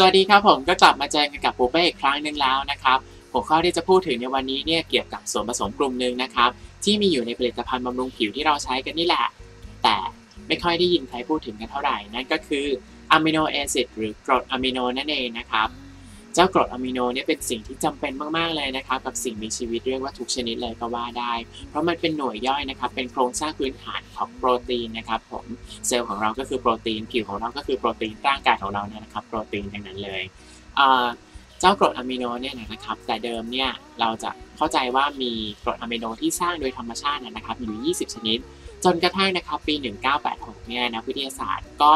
สวัสดีครับผมก็กลับมาเจอกันกับปูเป้อีกครั้งหนึ่งแล้วนะครับหัวข้อที่จะพูดถึงในวันนี้เนี่ยเกี่ยวกับส่วนผสมกลุ่มหนึ่งนะครับที่มีอยู่ในผลิตภัณฑ์บำรุงผิวที่เราใช้กันนี่แหละ แต่ไม่ค่อยได้ยินใครพูดถึงกันเท่าไหร่นั่นก็คืออะมิโนแอซิดหรือกรดอะมิโนนั่นเองนะครับ เจ้ากรดอะมิโนเนี่ยเป็นสิ่งที่จำเป็นมากๆเลยนะครับกับสิ่งมีชีวิตเรียกว่าทุกชนิดเลยก็ว่าได้ เพราะมันเป็นหน่วยย่อยนะครับเป็นโครงสร้างพื้นฐานของโปรตีนนะครับผมเซลล์ของเราก็คือโปรตีนผิวของเราก็คือโปรตีนร่างกายของเราเนี่ยนะครับโปรตีนทั้งนั้นเลยเจ้ากรดอะมิโนเนี่ยนะครับแต่เดิมเนี่ยเราจะเข้าใจว่ามีกรดอะมิโนที่สร้างโดยธรรมชาตินะครับอยู่ 20 ชนิด จนกระทั่งนะครับปี 1986 เนี่ยนักวิทยาศาสตร์ก็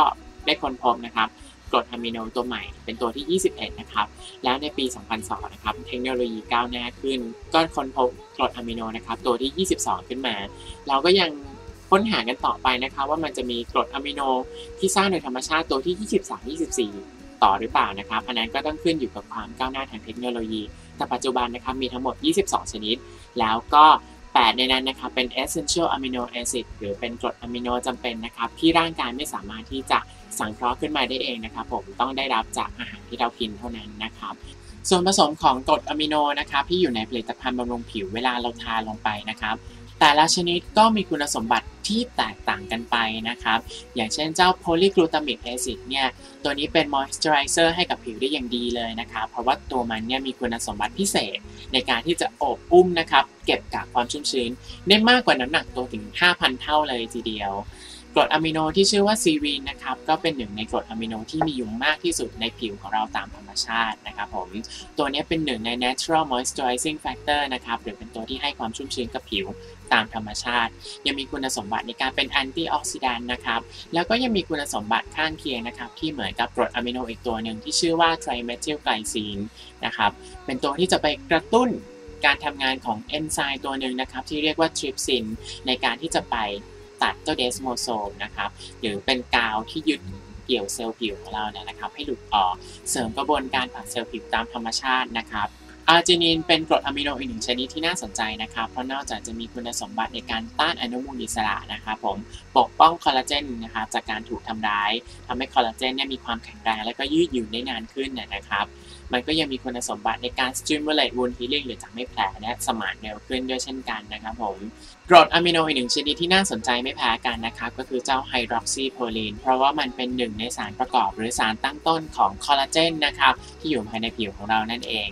ได้ค้นพบนะครับ กรดอะมิโนตัวใหม่เป็นตัวที่ 21 นะครับ แล้วในปี 2002 นะครับ เทคโนโลยีก้าวหน้าขึ้น ก็ค้นพบกรดอะมิโนนะครับ ตัวที่ 22 ขึ้นมา เราก็ยังค้นหากันต่อไปนะคะว่ามันจะมีกรดอะมิโนที่สร้างโดยธรรมชาติตัวที่ 23 24ต่อหรือเปล่านะครับ อันนั้นก็ต้องขึ้นอยู่กับความก้าวหน้าทางเทคโนโลยี แต่ปัจจุบันนะครับมีทั้งหมด 22 ชนิด แล้วก็ 8 ในนั้นนะครับเป็น essential amino acid หรือเป็นกรดอะมิโนจำเป็นนะครับ ที่ร่างกายไม่สามารถที่จะ สังเคราะห์ขึ้นมาได้เองนะครับผมต้องได้รับจากอาหารที่เรากินเท่านั้นนะครับส่วนผสมของกรดอะมิโนนะครับที่อยู่ในผลิตภัณฑ์บำรุงผิวเวลาเราทาลงไปนะครับ แต่ละชนิดก็มีคุณสมบัติที่แตกต่างกันไปนะครับ อย่างเช่นเจ้าโพลีกลูตามิกแอซิดเนี่ยตัวนี้เป็นมอยส์เจอไรเซอร์ให้กับผิวได้อย่างดีเลยนะครับ เพราะว่าตัวมันเนี่ยมีคุณสมบัติพิเศษ ในการที่จะอบอุ้มนะครับ เก็บกักความชุ่มชื้น ได้มากกว่าน้ำหนักตัวถึง 5,000 เท่าเลยทีเดียว กรดอะมิโนที่ชื่อว่าซีรีนนะครับก็เป็นหนึ่งในกรดอะมิโนที่มีอยู่มากที่สุดในผิวของเราตามธรรมชาตินะครับผมตัวนี้เป็นหนึ่งใน natural moisturizing factor นะครับหรือเป็นตัวที่ให้ความชุ่มชื้นกับผิวตามธรรมชาติ ยังมีคุณสมบัติในการเป็นแอนตี้ออกซิแดนต์นะครับแล้วก็ยังมีคุณสมบัติข้างเคียงนะครับที่เหมือนกับกรดอะมิโนอีกตัวหนึ่งที่ชื่อว่าไทรเมทิลไกลซีนนะครับเป็นตัวที่จะไปกระตุ้นการทำงานของเอนไซม์ตัวหนึ่งนะครับที่เรียกว่าทริปซินในการที่จะไป ตัดเจ้าเดสโมโซมนะครับหรือเป็นกาวที่ยึดเกี่ยวเซลล์ผิวของเราเนี่ยนะครับ ให้หลุดออกเสริมกระบวนการผลักเซลล์ผิวตามธรรมชาตินะครับอาร์จินินเป็นกรดอะมิโนอีกหนึ่งชนิดที่น่าสนใจนะครับ เพราะนอกจากจะมีคุณสมบัติในการต้านอนุมูลอิสระนะครับผมปกป้องคอลลาเจนนะครับจากการถูกทำร้ายทำให้คอลลาเจนเนี่ยมีความแข็งแรงและก็ยืดหยุ่นได้นานขึ้นนะครับ มันก็ยังมีคุณสมบัติในการ stimulate wound healing หรือทำให้แผลเนี่ยสมานเร็วขึ้นด้วยเช่นกันนะครับผมกรดอะมิโนอีกหนึ่งชนิดที่น่าสนใจไม่แพ้กันนะครับก็คือเจ้าไฮดรอกซีโพลีนเพราะว่ามันเป็นหนึ่งในสารประกอบหรือสารตั้งต้นของคอลลาเจนนะครับที่อยู่ภายในผิวของเรานั่นเอง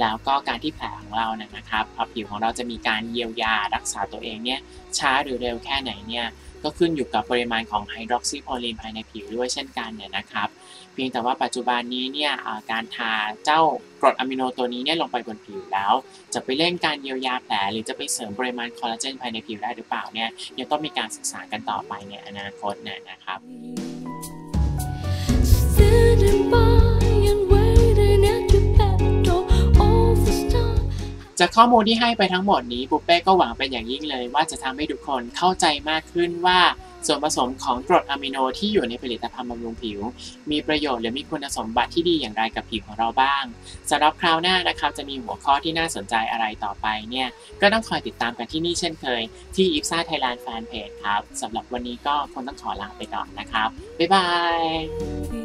แล้วก็การที่แผลของเรานะครับพอผิวของเราจะมีการเยียวยารักษาตัวเองเนี่ยช้าหรือเร็วแค่ไหนเนี่ย ก็ขึ้นอยู่กับปริมาณของไฮดรอกซิโพลีนภายในผิวด้วยเช่นกันเนี่ยนะครับ เพียงแต่ว่าปัจจุบันนี้เนี่ยการทาเจ้ากรดอะมิโนตัวนี้เนี่ยลงไปบนผิวแล้ว จะไปเร่งการเยียวยาแผลหรือจะไปเสริมปริมาณคอลลาเจนภายในผิวได้หรือเปล่าเนี่ยยังต้องมีการศึกษากันต่อไปในอนาคตเนี่ยนะครับ จากข้อมูลที่ให้ไปทั้งหมดนี้ปุเป้ก็หวังเป็นอย่างยิ่งเลย ว่าจะทำให้ทุกคนเข้าใจมากขึ้นว่าส่วนผสมของกรดอะมิโนที่อยู่ในผลิตภัณฑ์บำรุงผิว มีประโยชน์หรือมีคุณสมบัติที่ดีอย่างไรกับผิวของเราบ้างสำหรับคราวหน้านะครับจะมีหัวข้อที่น่าสนใจอะไรต่อไปเนี่ยก็ต้องคอยติดตามกันที่นี่เช่นเคย ที่ i p s a Thailand Fan Page ครับสำหรับวันนี้ก็คงต้องขอลาไปก่อนนะครับ บ๊ายบาย